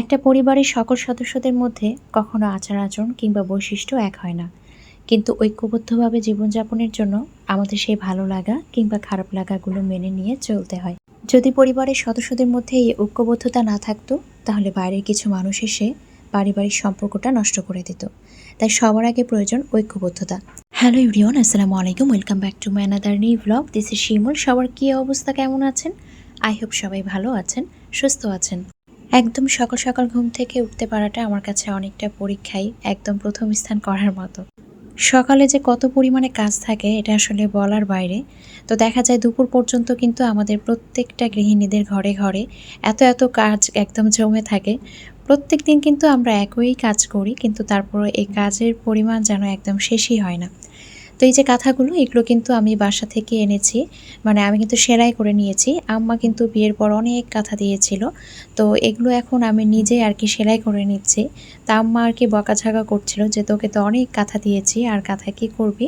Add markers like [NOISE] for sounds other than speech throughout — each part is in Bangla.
একটা পরিবারের সকল সদস্যদের মধ্যে কখনো আচার আচরণ কিংবা বৈশিষ্ট্য এক হয় না। কিন্তু ঐক্যবদ্ধভাবে জীবনযাপনের জন্য আমাদের সেই ভালো লাগা কিংবা খারাপ লাগাগুলো মেনে নিয়ে চলতে হয়। যদি পরিবারের সদস্যদের মধ্যে এই ঐক্যবদ্ধতা না থাকতো, তাহলে বাইরের কিছু মানুষ এসে পারিবারিক সম্পর্কটা নষ্ট করে দিত। তাই সবার আগে প্রয়োজন ঐক্যবদ্ধতা। হ্যালো ইউরিয়ন আসসালামু আলাইকুম। Welcome back to my another new blog. This is Shimul. সবার কী অবস্থা, কেমন আছেন? আই হোপ সবাই ভালো আছেন, সুস্থ আছেন। একদম সকাল সকাল ঘুম থেকে উঠতে পারাটা আমার কাছে অনেকটা পরীক্ষাই, একদম প্রথম স্থান করার মতো। সকালে যে কত পরিমাণে কাজ থাকে, এটা আসলে বলার বাইরে। তো দেখা যায় দুপুর পর্যন্ত কিন্তু আমাদের প্রত্যেকটা গৃহিণীদের ঘরে ঘরে এত এত কাজ একদম জমে থাকে। প্রত্যেক দিন কিন্তু আমরা একই কাজ করি, কিন্তু তারপর এই কাজের পরিমাণ যেন একদম শেষই হয় না। তো এই যে কাঁথাগুলো, এগুলো কিন্তু আমি বাসা থেকে এনেছি। মানে আমি কিন্তু সেলাই করে নিয়েছি। আম্মা কিন্তু বিয়ের পর অনেক কাঁথা দিয়েছিল। তো এগুলো এখন আমি নিজে আর কি সেলাই করে নিচ্ছি। তা আম্মা আর কি বকাঝাকা করছিল যে তোকে তো অনেক কাঁথা দিয়েছি, আর কাঁথা কি করবি?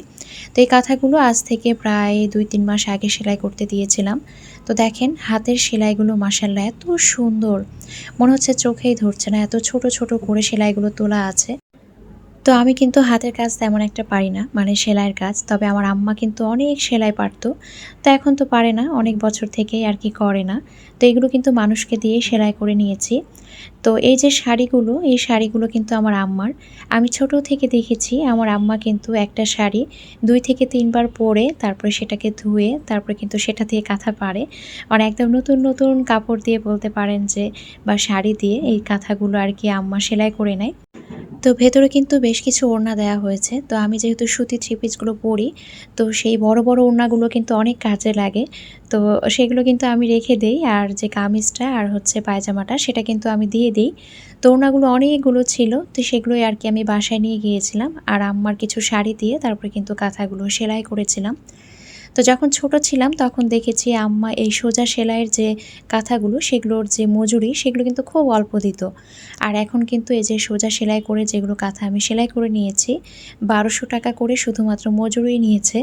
তো এই কাঁথাগুলো আজ থেকে প্রায় দুই তিন মাস আগে সেলাই করতে দিয়েছিলাম। তো দেখেন, হাতের সেলাইগুলো মাসাল্লাহ এত সুন্দর। মনে হচ্ছে চোখেই ধরছে না, এত ছোট ছোট করে সেলাইগুলো তোলা আছে। তো আমি কিন্তু হাতের কাজ তেমন একটা পারি না মানে সেলাইয়ের কাজ। তবে আমার আম্মা কিন্তু অনেক সেলাই পারতো। তো এখন তো পারে না, অনেক বছর থেকেই আর কি করে না। তো এগুলো কিন্তু মানুষকে দিয়ে সেলাই করে নিয়েছি। তো এই যে শাড়িগুলো, এই শাড়িগুলো কিন্তু আমার আম্মার। আমি ছোট থেকে দেখেছি, আমার আম্মা কিন্তু একটা শাড়ি দুই থেকে তিনবার পরে তারপরে সেটাকে ধুয়ে, তারপরে কিন্তু সেটা দিয়ে কাঁথা পারে মানে একদম নতুন নতুন কাপড় দিয়ে বলতে পারেন যে, বা শাড়ি দিয়ে এই কাঁথাগুলো আর কি আম্মা সেলাই করে নেয়। তো ভেতরে কিন্তু বেশ কিছু ওড়না দেওয়া হয়েছে। তো আমি যেহেতু সুতি থ্রি পিসগুলো পরি, তো সেই বড় বড় ওড়নাগুলো কিন্তু অনেক কাজে লাগে। তো সেগুলো কিন্তু আমি রেখে দেই, আর যে কামিজটা আর হচ্ছে পায়জামাটা সেটা কিন্তু আমি দিয়ে দিই। তো ওড়নাগুলো অনেকগুলো ছিল, তো সেগুলোই আর কি আমি বাসায় নিয়ে গিয়েছিলাম। আর আম্মার কিছু শাড়ি দিয়ে তারপরে কিন্তু কাঁথাগুলো সেলাই করেছিলাম। তো যখন ছোট ছিলাম, তখন দেখেছি আম্মা এই সোজা সেলাইয়ের যে কাঁথাগুলো, সেগুলোর যে মজুরি, সেগুলো কিন্তু খুব অল্প দিত। আর এখন কিন্তু এই যে সোজা সেলাই করে যেগুলো কাঁথা আমি সেলাই করে নিয়েছি, বারোশো টাকা করে শুধুমাত্র মজুরি নিয়েছে।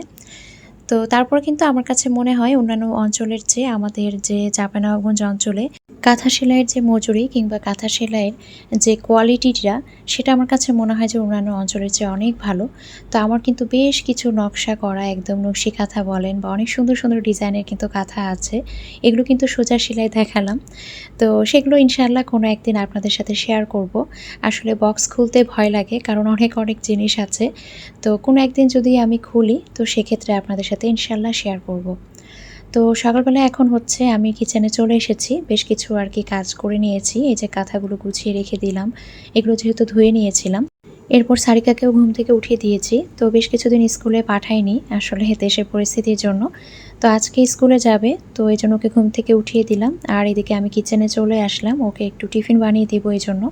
তো তারপর কিন্তু আমার কাছে মনে হয় অন্যান্য অঞ্চলের চেয়ে আমাদের যে চাপানাগঞ্জ অঞ্চলে কাঁথা সেলাইয়ের যে মজুরি কিংবা কাঁথা সেলাইয়ের যে কোয়ালিটিটা, সেটা আমার কাছে মনে হয় যে অন্যান্য অঞ্চলের চেয়ে অনেক ভালো। তো আমার কিন্তু বেশ কিছু নকশা করা একদম নকশি কাঁথা বলেন বা অনেক সুন্দর সুন্দর ডিজাইনের কিন্তু কাঁথা আছে। এগুলো কিন্তু সোজা সেলাই দেখালাম। তো সেগুলো ইনশাআল্লাহ কোনো একদিন আপনাদের সাথে শেয়ার করব। আসলে বক্স খুলতে ভয় লাগে কারণ অনেক অনেক জিনিস আছে। তো কোনো একদিন যদি আমি খুলি, তো সেক্ষেত্রে আপনাদের সাথে ইনশাআল্লাহ শেয়ার করব। তো সকালবেলা এখন হচ্ছে আমি কিচেনে চলে এসেছি, বেশ কিছু আর কি কাজ করে নিয়েছি, এই যে কাঁথাগুলো গুছিয়ে রেখে দিলাম, এগুলো যেহেতু ধুয়ে নিয়েছিলাম। এরপর সারিকাকেও ঘুম থেকে উঠিয়ে দিয়েছি, তো বেশ কিছুদিন স্কুলে পাঠাইনি, আসলে দেশের পরিস্থিতির জন্য। তো আজকে স্কুলে যাবে, তো এই জন্য ওকে ঘুম থেকে উঠিয়ে দিলাম, আর এদিকে আমি কিচেনে চলে আসলাম, ওকে একটু টিফিন বানিয়ে দিব এই জন্য।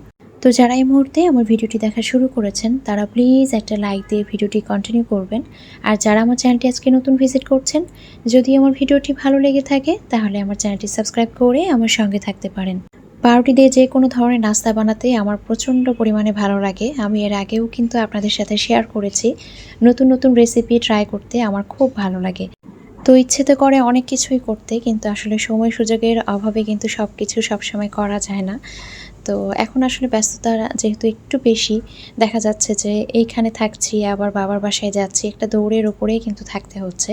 তো যারা এই মুহূর্তে আমার ভিডিওটি দেখা শুরু করেছেন, তারা প্লিজ একটা লাইক দিয়ে ভিডিওটি কন্টিনিউ করবেন। আর যারা আমার চ্যানেলটি আজকে নতুন ভিজিট করছেন, যদি আমার ভিডিওটি ভালো লেগে থাকে, তাহলে আমার চ্যানেলটি সাবস্ক্রাইব করে আমার সঙ্গে থাকতে পারেন। পাউরুটি দিয়ে যে কোনো ধরনের নাস্তা বানাতে আমার প্রচণ্ড পরিমাণে ভালো লাগে। আমি এর আগেও কিন্তু আপনাদের সাথে শেয়ার করেছি। নতুন নতুন রেসিপি ট্রাই করতে আমার খুব ভালো লাগে। তো ইচ্ছে তো করে অনেক কিছুই করতে, কিন্তু আসলে সময় সুযোগের অভাবে কিন্তু সব কিছু সবসময় করা যায় না। তো এখন আসলে ব্যস্ততা যেহেতু একটু বেশি, দেখা যাচ্ছে যে এইখানে থাকছি, আবার বাবার বাসায় যাচ্ছি, একটা দৌড়ের ওপরেই কিন্তু থাকতে হচ্ছে।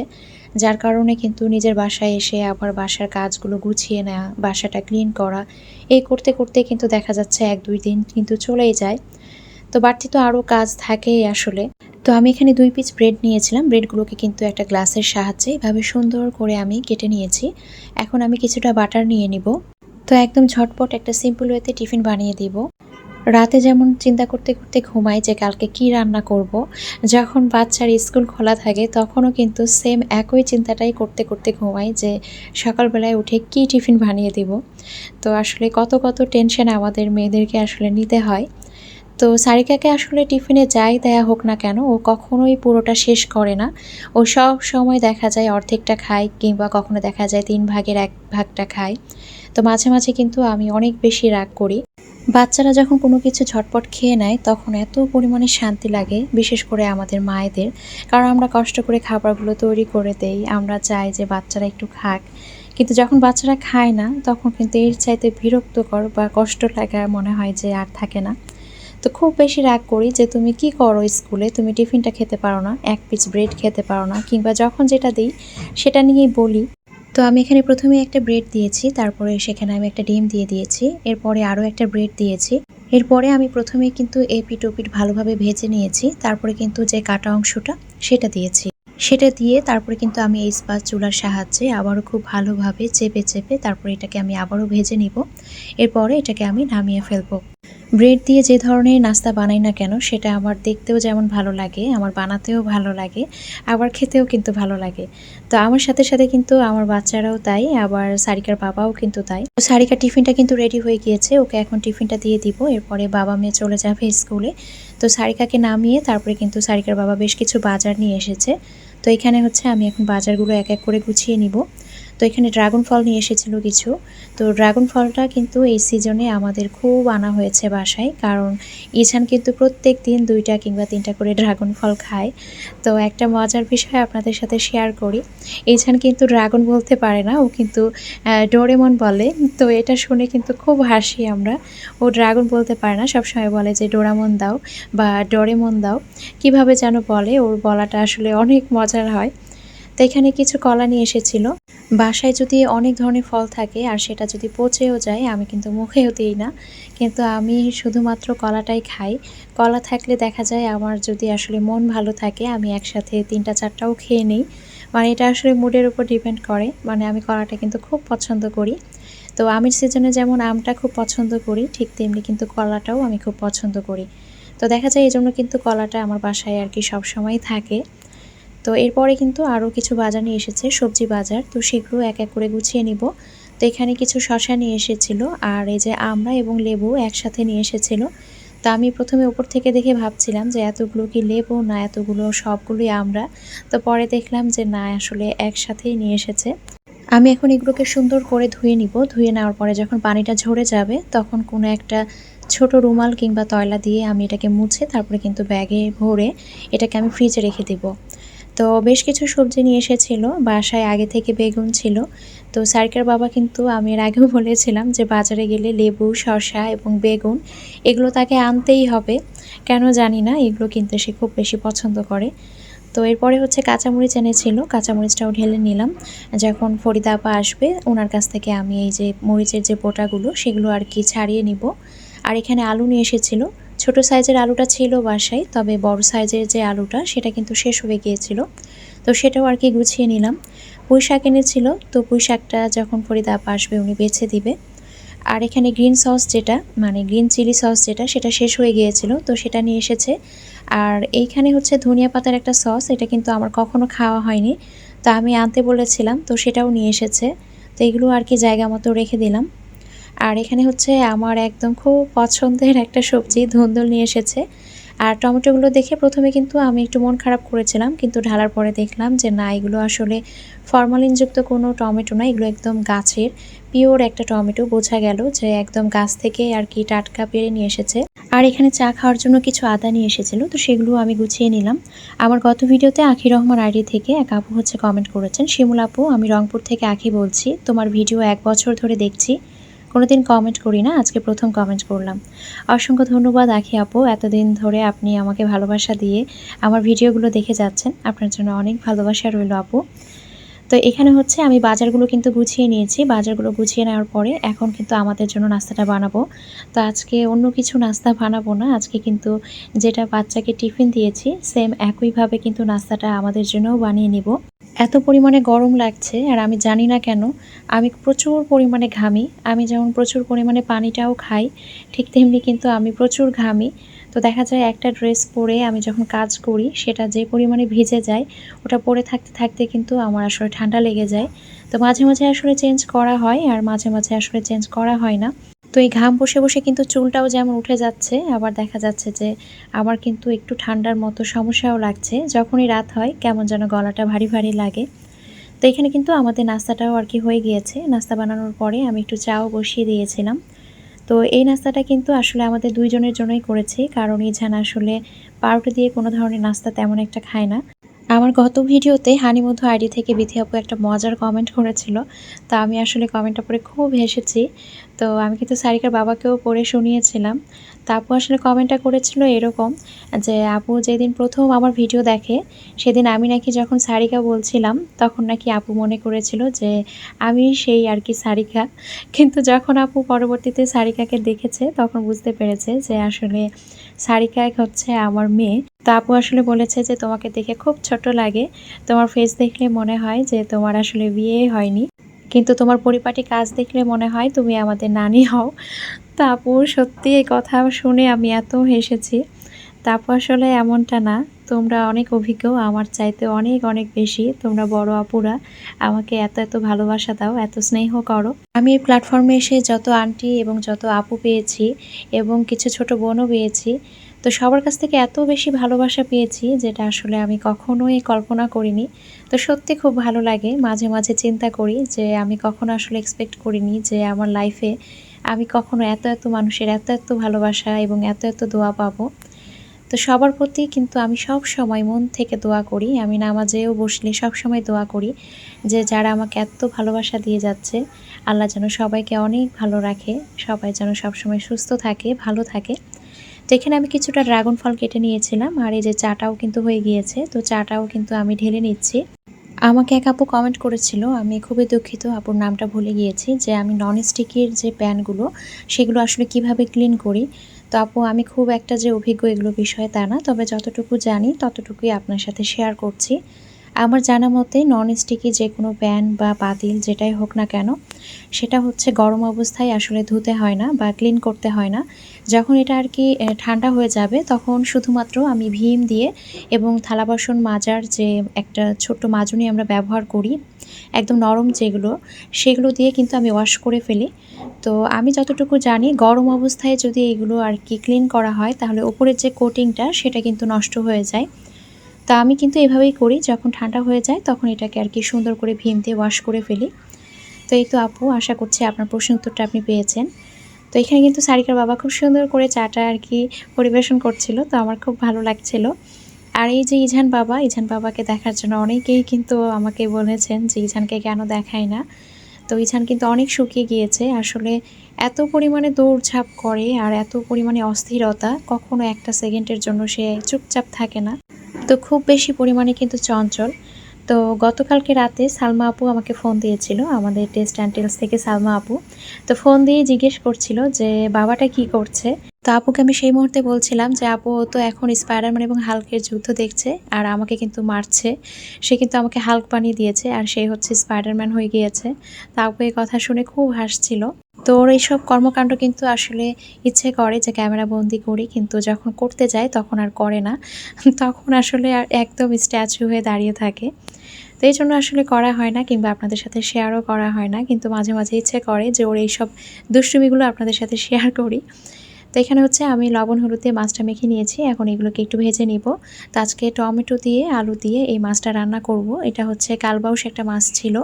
যার কারণে কিন্তু নিজের বাসায় এসে আবার বাসার কাজগুলো গুছিয়ে নেওয়া, বাসাটা ক্লিন করা, এই করতে করতে কিন্তু দেখা যাচ্ছে এক দুই দিন কিন্তু চলেই যায়। তো বাড়তি তো আরও কাজ থাকেই আসলে। তো আমি এখানে দুই পিস ব্রেড নিয়েছিলাম। ব্রেডগুলোকে কিন্তু একটা গ্লাসের সাহায্যে এভাবে সুন্দর করে আমি কেটে নিয়েছি। এখন আমি কিছুটা বাটার নিয়ে নিব। তো একদম ঝটপট একটা সিম্পল ওয়েতে টিফিন বানিয়ে দিব। রাতে যেমন চিন্তা করতে করতে ঘুমাই যে কালকে কি রান্না করব। যখন বাচ্চার স্কুল খোলা থাকে তখনও কিন্তু সেম একই চিন্তাটাই করতে করতে ঘুমাই যে সকালবেলায় উঠে কি টিফিন বানিয়ে দিব। তো আসলে কত কত টেনশন আমাদের মেয়েদেরকে আসলে নিতে হয়। তো সারিকাকে আসলে টিফিনে যাই দেয়া হোক না কেন, ও কখনোই পুরোটা শেষ করে না। ও সব সময় দেখা যায় অর্ধেকটা খায় কিংবা কখনো দেখা যায় তিন ভাগের এক ভাগটা খায়। তো মাঝে মাঝে কিন্তু আমি অনেক বেশি রাগ করি। বাচ্চারা যখন কোনো কিছু ঝটপট খেয়ে নেয়, তখন এত পরিমাণে শান্তি লাগে, বিশেষ করে আমাদের মায়েদের। কারণ আমরা কষ্ট করে খাবারগুলো তৈরি করে দেই, আমরা চাই যে বাচ্চারা একটু খাক। কিন্তু যখন বাচ্চারা খায় না, তখন কিন্তু এর চাইতে বিরক্তকর বা কষ্ট লাগা মনে হয় যে আর থাকে না। তো খুব বেশি রাগ করি যে, তুমি কি করো স্কুলে? তুমি টিফিনটা খেতে পারো না, এক পিস ব্রেড খেতে পারো না। কিংবা যখন যেটা দিই, সেটা নিয়েই বলি। তো আমি এখানে প্রথমে একটা ব্রেড দিয়েছি, তারপরে সেখানে আমি একটা ডিম দিয়ে দিয়েছি, এরপরে আরও একটা ব্রেড দিয়েছি। এরপরে আমি প্রথমে কিন্তু এপিট ওপিট ভালোভাবে ভেজে নিয়েছি, তারপরে কিন্তু যে কাটা অংশটা সেটা দিয়েছি। সেটা দিয়ে তারপরে কিন্তু আমি এই স্পাচ চুলার সাহায্যে আবারও খুব ভালোভাবে চেপে চেপে তারপরে এটাকে আমি আবারও ভেজে নিব। এরপরে এটাকে আমি নামিয়ে ফেলব। ব্রেড দিয়ে যে ধরনের নাস্তা বানাই না কেন, সেটা আমার দেখতেও যেমন ভালো লাগে, আমার বানাতেও ভালো লাগে, আবার খেতেও কিন্তু ভালো লাগে। তো আমার সাথে সাথে কিন্তু আমার বাচ্চারাও তাই, আবার সারিকার বাবাও কিন্তু তাই। তো সারিকার টিফিনটা কিন্তু রেডি হয়ে গিয়েছে, ওকে এখন টিফিনটা দিয়ে দিব। এরপরে বাবা মেয়ে চলে যাবে স্কুলে। তো সারিকাকে নামিয়ে তারপরে কিন্তু সারিকার বাবা বেশ কিছু বাজার নিয়ে এসেছে। তো এখানে হচ্ছে আমি এখন বাজারগুলো এক এক করে গুছিয়ে নিব। তো এখানে ড্রাগন ফল নিয়ে এসেছিল কিছু। তো ড্রাগন ফলটা কিন্তু এই সিজনে আমাদের খুব আনা হয়েছে বাসায়, কারণ ইছান কিন্তু প্রত্যেক দিন দুইটা কিংবা তিনটা করে ড্রাগন ফল খায়। তো একটা মজার বিষয় আপনাদের সাথে শেয়ার করি। ইছান কিন্তু ড্রাগন বলতে পারে না, ও কিন্তু ডোরেমন বলে। তো এটা শুনে কিন্তু খুব হাসি আমরা। ও ড্রাগন বলতে পারে না, সবসময় বলে যে, ডোরামন দাও বা ডোরেমন দাও। কীভাবে যেন বলে, ওর বলাটা আসলে অনেক মজার হয়। এখানে কিছু কলা নিয়ে এসেছিল। বাসায় যদি অনেক ধরনের ফল থাকে আর সেটা যদি পচেও যায়, আমি কিন্তু মুখেও দিই না। কিন্তু আমি শুধুমাত্র কলাটাই খাই। কলা থাকলে দেখা যায় আমার যদি আসলে মন ভালো থাকে, আমি একসাথে তিনটা চারটাও খেয়ে নিই। মানে এটা আসলে মুডের উপর ডিপেন্ড করে। মানে আমি কলাটা কিন্তু খুব পছন্দ করি। তো আমের সিজনে যেমন আমটা খুব পছন্দ করি, ঠিক তেমনি কিন্তু কলাটাও আমি খুব পছন্দ করি। তো দেখা যায় এই জন্য কিন্তু কলাটা আমার বাসায় আর কি সবসময় থাকে। তো এরপরে কিন্তু আরও কিছু বাজার নিয়ে এসেছে, সবজি বাজার। তো সেগুলো এক এক করে গুছিয়ে নিব। তো এখানে কিছু শশা নিয়ে এসেছিল আর এই যে আমরা এবং লেবু একসাথে নিয়ে এসেছিল। তো আমি প্রথমে ওপর থেকে দেখে ভাবছিলাম যে এতগুলো কি লেবু না এতগুলো সবগুলোই আমরা। তো পরে দেখলাম যে না, আসলে একসাথেই নিয়ে এসেছে। আমি এখন এগুলোকে সুন্দর করে ধুয়ে নিব। ধুয়ে নেওয়ার পরে যখন পানিটা ঝরে যাবে, তখন কোনো একটা ছোট রুমাল কিংবা তয়লা দিয়ে আমি এটাকে মুছে তারপরে কিন্তু ব্যাগে ভরে এটাকে আমি ফ্রিজে রেখে দিব। তো বেশ কিছু সবজি নিয়ে এসেছিল, বাসায় আগে থেকে বেগুন ছিল। তো সার্কের বাবা কিন্তু আমি এর আগেও [LAUGHS] বলেছিলাম যে বাজারে গেলে লেবু, শসা এবং বেগুন এগুলো তাকে আনতেই হবে। কেন জানি না, এগুলো কিনতে সে খুব বেশি পছন্দ করে। তো এরপরে হচ্ছে কাঁচামরিচ এনেছিল, কাঁচামরিচটাও ঢেলে নিলাম। যখন ফরিদা আপা আসবে, ওনার কাছ থেকে আমি এই যে মরিচের যে বোটাগুলো, সেগুলো আর কি ছাড়িয়ে নিব। আর এখানে আলু নিয়ে এসেছিল ছোট সাইজের আলুটা ছিল বাসায়, তবে বড় সাইজের যে আলুটা, সেটা কিন্তু শেষ হয়ে গিয়েছিল। তো সেটাও আর কি গুছিয়ে নিলাম। পুঁই শাক এনেছিল, তো পুঁই শাকটা যখন ফরিদা আপা আসবে, উনি বেছে দিবে। আর এখানে গ্রিন সস যেটা মানে গ্রিন চিলি সস যেটা, সেটা শেষ হয়ে গিয়েছিল, তো সেটা নিয়ে এসেছে। আর এইখানে হচ্ছে ধনিয়া পাতার একটা সস, এটা কিন্তু আমার কখনো খাওয়া হয়নি, তো আমি আনতে বলেছিলাম, তো সেটাও নিয়ে এসেছে। তো এগুলো আর কি জায়গা মতো রেখে দিলাম। আর এখানে হচ্ছে আমার একদম খুব পছন্দের একটা সবজি ধুন্দুল নিয়ে এসেছে। আর টমেটোগুলো দেখে প্রথমে কিন্তু আমি একটু মন খারাপ করেছিলাম, কিন্তু ঢালার পরে দেখলাম যে না, এগুলো আসলে ফরমালিনযুক্ত কোনো টমেটো না, এগুলো একদম গাছের পিওর একটা টমেটো। বোঝা গেল যে একদম গাছ থেকে আর কি টাটকা পেরে নিয়ে এসেছে। আর এখানে চা খাওয়ার জন্য কিছু আদা নিয়ে এসেছিল, তো সেগুলো আমি গুছিয়ে নিলাম। আমার গত ভিডিওতে আখি রহমান আইডি থেকে এক আপু হচ্ছে কমেন্ট করেছেন, শিমুল আপু, আমি রংপুর থেকে আখি বলছি, তোমার ভিডিও এক বছর ধরে দেখছি কোনোদিন কমেন্ট করি না, আজকে প্রথম কমেন্ট করলাম। অসংখ্য ধন্যবাদ আখি আপু, এতদিন ধরে আপনি আমাকে ভালোবাসা দিয়ে আমার ভিডিওগুলো দেখে যাচ্ছেন, আপনার জন্য অনেক ভালোবাসা রইল আপু। তো এখানে হচ্ছে আমি বাজারগুলো কিন্তু গুছিয়ে নিয়েছি, বাজারগুলো গুছিয়ে নেওয়ার পরে এখন কিন্তু আমাদের জন্য নাস্তাটা বানাবো। তো আজকে অন্য কিছু নাস্তা বানাবো না, আজকে কিন্তু যেটা বাচ্চাকে টিফিন দিয়েছি সেম একইভাবে কিন্তু নাস্তাটা আমাদের জন্যও বানিয়ে নিব। এত পরিমাণে গরম লাগছে আর আমি জানি না কেন, আমি প্রচুর পরিমাণে ঘামি। আমি যেমন প্রচুর পরিমাণে পানিটাও খাই, ঠিক তেমনি কিন্তু আমি প্রচুর ঘামি। তো দেখা যায় একটা ড্রেস পরে আমি যখন কাজ করি, সেটা যে পরিমাণে ভিজে যায়, ওটা পরে থাকতে থাকতে কিন্তু আমার আসলে ঠান্ডা লেগে যায়। তো মাঝে মাঝে আসলে চেঞ্জ করা হয় আর মাঝে মাঝে আসলে চেঞ্জ করা হয় না। তো এই ঘাম বসে বসে কিন্তু চুলটাও যেমন উঠে যাচ্ছে, আবার দেখা যাচ্ছে যে আমার কিন্তু একটু ঠান্ডার মতো সমস্যাও লাগছে। যখনই রাত হয়, কেমন যেন গলাটা ভারী ভারী লাগে। তো এখানে কিন্তু আমাদের নাস্তাটাও আর কি হয়ে গিয়েছে। নাস্তা বানানোর পরে আমি একটু চাও বসিয়ে দিয়েছিলাম। তো এই নাস্তাটা কিন্তু আসলে আমাদের দুইজনের জন্যই করেছি, কারণ ইঝান আসলে পাউরুটি দিয়ে কোনো ধরনের নাস্তা তেমন একটা খায় না। আমার গত ভিডিওতে হানিমধু আইডি থেকে বিথি আপু একটা মজার কমেন্ট করেছিল। তা আমি আসলে কমেন্টটা পরে খুব হেসেছি। তো আমি কিন্তু সারিকার বাবাকেও পড়ে শুনিয়েছিলাম। তা আপু আসলে কমেন্টটা করেছিল এরকম যে, আপু যেদিন প্রথম আমার ভিডিও দেখে, সেদিন আমি নাকি যখন সারিকা বলছিলাম, তখন নাকি আপু মনে করেছিল যে, আমি সেই আর কি সারিকা। কিন্তু যখন আপু পরবর্তীতে সারিকাকে দেখেছে, তখন বুঝতে পেরেছে যে, আসলে সারিকা হচ্ছে আমার মেয়ে। তো আপু আসলে বলেছে যে, তোমাকে দেখে খুব ছোট লাগে। তোমার ফেস দেখলে মনে হয় যে, তোমার আসলে বিয়ে হয়নি। কিন্তু তোমার পরিপাটি কাজ দেখলে মনে হয় তুমি আমাদের নানি হও। তা আপু সত্যি এই কথা শুনে আমি এত হেসেছি। তারপর আসলে এমনটা না। তোমরা অনেক অভিজ্ঞ, আমার চাইতে অনেক অনেক বেশি। তোমরা বড় আপুরা, আমাকে এত এত ভালোবাসা দাও, এত স্নেহ করো। আমি এই প্ল্যাটফর্মে এসে যত আন্টি এবং যত আপু পেয়েছি এবং কিছু ছোট বোনও পেয়েছি তো সবার কাছ থেকে এত বেশি ভালোবাসা পেয়েছি যেটা আসলে আমি কখনোই কল্পনা করিনি। তো সত্যি খুব ভালো লাগে। মাঝে মাঝে চিন্তা করি যে আমি কখনো আসলে এক্সপেক্ট করিনি যে আমার লাইফে আমি কখনো এত এত মানুষের এত এত ভালোবাসা এবং এত এত দোয়া পাবো। তো সবার প্রতি কিন্তু আমি সব সময় মন থেকে দোয়া করি। আমি নামাজেও বসলে সব সময় দোয়া করি যে যারা আমাকে এত ভালোবাসা দিয়ে যাচ্ছে, আল্লাহ যেন সবাইকে অনেক ভালো রাখে, সবাই যেন সবসময় সুস্থ থাকে, ভালো থাকে। এখানে আমি কিছুটা ড্রাগন ফল কেটে নিয়েছিলাম আর এই যে চাটাও কিন্তু হয়ে গিয়েছে, তো চাটাও কিন্তু আমি ঢেলে নিচ্ছি। আমাকে এক আপু কমেন্ট করেছিল, আমি খুবই দুঃখিত, আপুর নামটা ভুলে গিয়েছি, যে আমি নন স্টিকের যে প্যানগুলো, সেগুলো আসলে কীভাবে ক্লিন করি। তো আপু, আমি খুব একটা যে অভিজ্ঞ এগুলো বিষয়ে তা না, তবে যতটুকু জানি, ততটুকুই আপনার সাথে শেয়ার করছি। আমার জানা মতে নন স্টিকি যে কোনো প্যান বা পাতিল যেটাই হোক না কেন, সেটা হচ্ছে গরম অবস্থায় আসলে ধুতে হয় না বা ক্লিন করতে হয় না। যখন এটা আর কি ঠান্ডা হয়ে যাবে, তখন শুধুমাত্র আমি ভীম দিয়ে এবং থালা বাসন মাজার যে একটা ছোট্ট মাজুনি আমরা ব্যবহার করি, একদম নরম যেগুলো, সেগুলো দিয়ে কিন্তু আমি ওয়াশ করে ফেলি। তো আমি যতটুকু জানি, গরম অবস্থায় যদি এগুলো আর কি ক্লিন করা হয়, তাহলে ওপরের যে কোটিংটা সেটা কিন্তু নষ্ট হয়ে যায়। তা আমি কিন্তু এভাবেই করি, যখন ঠান্ডা হয়ে যায় তখন এটাকে আর কি সুন্দর করে ভীম দিয়ে ওয়াশ করে ফেলি। তো এই তো আপু, আশা করছি আপনার প্রশ্ন উত্তরটা আপনি পেয়েছেন। তো এখানে কিন্তু সারিকার বাবা খুব সুন্দর করে চাটা আর কি পরিবেশন করছিল, তো আমার খুব ভালো লাগছিল। আর এই যে ইঝান বাবা, ইঝান বাবাকে দেখার জন্য অনেকেই কিন্তু আমাকে বলেছেন যে ইঝানকে কেন দেখায় না। তো ইঝান কিন্তু অনেক শুকিয়ে গিয়েছে, আসলে এত পরিমাণে দৌড়ঝাঁপ করে আর এত পরিমাণে অস্থিরতা, কখনো একটা সেকেন্ডের জন্য সে চুপচাপ থাকে না। তো খুব বেশি পরিমাণে কিন্তু চঞ্চল। তো গতকালকে রাতে সালমা আপু আমাকে ফোন দিয়েছিল, আমাদের টেস্ট অ্যান্ড টেলস থেকে সালমা আপু। তো ফোন দিয়ে জিজ্ঞেস করছিল যে, বাবাটা কি করছে? তো আপুকে আমি সেই মুহূর্তে বলছিলাম যে, আপু তো এখন স্পাইডারম্যান এবং হালকের যুদ্ধ দেখছে আর আমাকে কিন্তু মারছে। সে কিন্তু আমাকে হাল্ক বানিয়ে দিয়েছে আর সে হচ্ছে স্পাইডারম্যান হয়ে গিয়েছে। তো আপু এই কথা শুনে খুব হাসছিল। তো ওর এইসব কর্মকাণ্ড কিন্তু আসলে ইচ্ছে করে যে, ক্যামেরা বন্দি করি, কিন্তু যখন করতে যায় তখন আর করে না। তখন আসলে আর একদম স্ট্যাচু হয়ে দাঁড়িয়ে থাকে। তো এই জন্য আসলে করা হয় না, কিংবা আপনাদের সাথে শেয়ারও করা হয় না। কিন্তু মাঝে মাঝে ইচ্ছে করে যে, ওর এইসব দুষ্টুমিগুলো আপনাদের সাথে শেয়ার করি। তো এখানে হচ্ছে আমি লবণ, হলুদ দিয়ে মাছটা মেখে নিয়েছি। এখন এগুলোকে একটু ভেজে নিব। তো আজকে টমেটো দিয়ে, আলু দিয়ে এই মাছটা রান্না করব। এটা হচ্ছে কালবাউস একটা মাছ ছিল।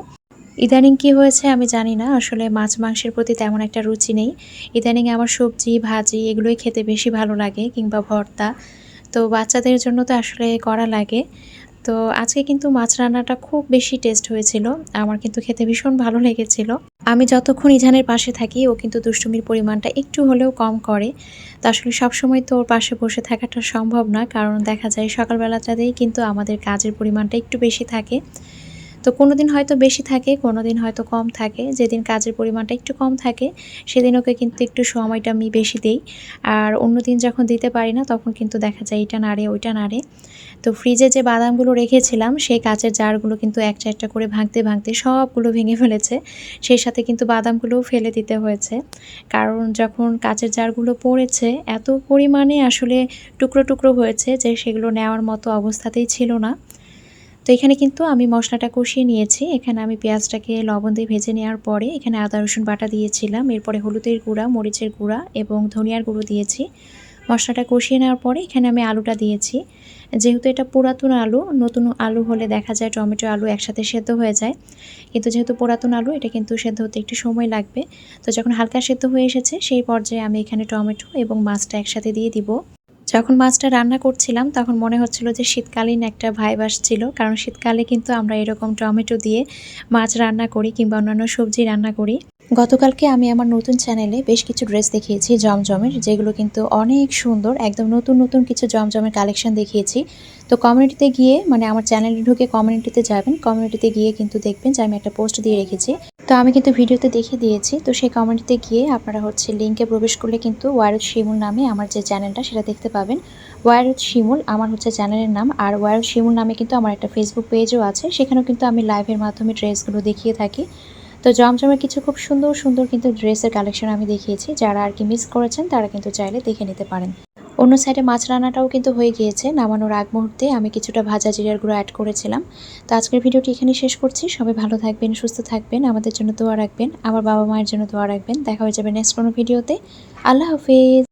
ইদানিং কি হয়েছে আমি জানি না। আসলে মাছ মাংসের প্রতি তেমন একটা রুচি নেই। ইদানিং আমার সবজি, ভাজি এগুলোই খেতে বেশি ভালো লাগে, কিংবা ভর্তা। তো বাচ্চাদের জন্য তো আসলে করা লাগে। তো আজকে কিন্তু মাছ রান্নাটা খুব বেশি টেস্ট হয়েছিল। আমার কিন্তু খেতে ভীষণ ভালো লেগেছিল। আমি যতক্ষণ ইজানের পাশে থাকি, ও কিন্তু দুষ্টুমির পরিমাণটা একটু হলেও কম করে। তো আসলে সবসময় তো ওর পাশে বসে থাকাটা সম্ভব না, কারণ দেখা যায় সকালবেলাটাতেই কিন্তু আমাদের কাজের পরিমাণটা একটু বেশি থাকে। তো কোনো দিন হয়তো বেশি থাকে কোনো দিন হয়তো কম থাকে। যেদিন কাজের পরিমাণটা একটু কম থাকে, সেদিন ওকে কিন্তু একটু সময়টা আমি বেশি দিই। আর অন্য দিন যখন দিতে পারি না, তখন কিন্তু দেখা যায় এটা নাড়ে ওইটা নাড়ে তো ফ্রিজে যে বাদামগুলো রেখেছিলাম, সেই কাচের জারগুলো কিন্তু একটা একটা করে ভাঙতে ভাঙতে সবগুলো ভেঙে ফেলেছে। সেই সাথে কিন্তু বাদামগুলোও ফেলে দিতে হয়েছে। কারণ যখন কাচের জারগুলো পড়েছে, এত পরিমাণে আসলে টুকরো টুকরো হয়েছে যে সেগুলো নেওয়ার মতো অবস্থাতেই ছিল না। তো এখানে কিন্তু আমি মশলাটা কষিয়ে নিয়েছি। এখানে আমি পেঁয়াজটাকে লবণ দিয়ে ভেজে নেওয়ার পরে এখানে আদা, রসুন বাটা দিয়েছিলাম। এরপরে হলুদের গুঁড়া, মরিচের গুঁড়া এবং ধনিয়ার গুঁড়ো দিয়েছি। মশলাটা কষিয়ে নেওয়ার পরে এখানে আমি আলুটা দিয়েছি। যেহেতু এটা পুরাতন আলু, নতুন আলু হলে দেখা যায় টমেটো আলু একসাথে সেদ্ধ হয়ে যায়। কিন্তু যেহেতু পুরাতন আলু, এটা কিন্তু সেদ্ধ হতে একটু সময় লাগবে। তো যখন হালকা সেদ্ধ হয়ে এসেছে, সেই পর্যায়ে আমি এখানে টমেটো এবং মাছটা একসাথে দিয়ে দিব। যখন মাছটা রান্না করছিলাম, তখন মনে হচ্ছিল যে শীতকালীন একটা ভাইব আসছিল, কারণ শীতকালে কিন্তু আমরা এরকম টমেটো দিয়ে মাছ রান্না করি কিংবা অন্যান্য সবজি রান্না করি। গতকালকে আমি আমার নতুন চ্যানেলে বেশ কিছু ড্রেস দেখিয়েছি, জমজমের, যেগুলো কিন্তু অনেক সুন্দর, একদম নতুন নতুন কিছু জমজমের কালেকশন দেখিয়েছি। তো কমিউনিটিতে গিয়ে মানে আমার চ্যানেলে ঢুকে কমিউনিটিতে যাবেন, কমিউনিটিতে গিয়ে কিন্তু দেখবেন যে আমি একটা পোস্ট দিয়ে রেখেছি। তো আমি কিন্তু ভিডিওতে দেখে দিয়েছি, তো সেই কমিউনিটিতে গিয়ে আপনারা হচ্ছে লিঙ্কে প্রবেশ করলে কিন্তু ওয়ারুদ শিমুল নামে আমার যে চ্যানেলটা, সেটা দেখতে পাবেন। ওয়ারুদ শিমুল, আমার হচ্ছে চ্যানেলের নাম, আর ওয়ারুদ শিমুল নামে কিন্তু আমার একটা ফেসবুক পেজও আছে, সেখানেও কিন্তু আমি লাইভের মাধ্যমে ড্রেসগুলো দেখিয়ে থাকি। তো জমজমে কিছু খুব সুন্দর সুন্দর কিন্তু ড্রেসের কালেকশন আমি দেখিয়েছি। যারা আর কি মিস করেছেন, তারা কিন্তু চাইলে দেখে নিতে পারেন। অন্য সাইডে মাছ রান্নাটাও কিন্তু হয়ে গিয়েছে। নামানোর আগ মুহূর্তে আমি কিছুটা ভাজা জিরার গুঁড়ো অ্যাড করেছিলাম। তো আজকের ভিডিওটি এখানে শেষ করছি। সবাই ভালো থাকবেন, সুস্থ থাকবেন, আমাদের জন্য দোয়া রাখবেন, আমার বাবা মায়ের জন্য দোয়া রাখবেন। দেখা হয়ে যাবে নেক্সট কোনো ভিডিওতে। আল্লাহ হাফিজ।